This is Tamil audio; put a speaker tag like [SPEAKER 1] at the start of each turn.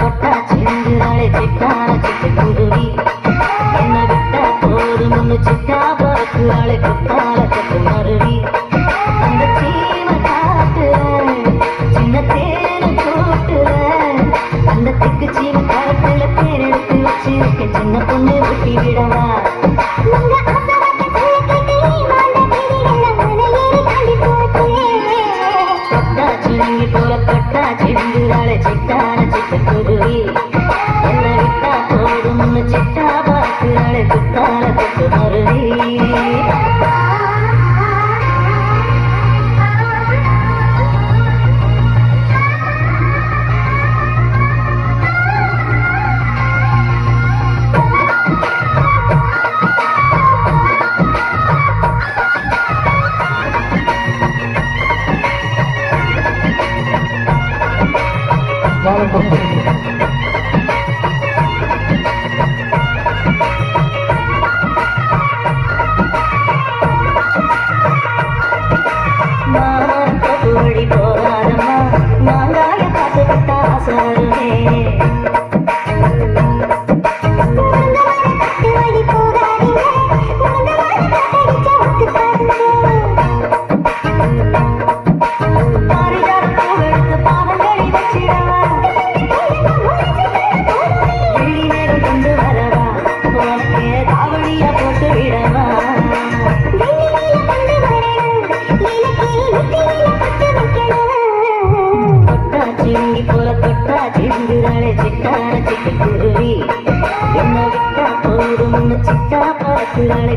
[SPEAKER 1] கொட்டாச்சி ரெண்டு நாளை சிட்டான சிட்டு குருவி. என்ன விட்டா போதும் ஒன்று சிட்டா பார்க்கு ஆளை கொட்டால சட்டு மருவி அந்த சீம காட்டுற சின்ன தேனை கூட்டுற அந்த திக்கு சீம காட்டுல தேர் எடுத்து வச்சிருக்க சின்ன பொண்ணு விட்டி விடவா? கொட்டாச்சி போல கொட்டாச்சி ரெண்டு நாளை போகாதம்மா. மாங்காய பார்த்து விட்டா ஆசாருமே. தொட்டா புறப்பட்டா போல தொட்டா சிந்துராளே சிட்டான என்ன விட்டா போதும்னு சிட்டா பார்க்கிறாளே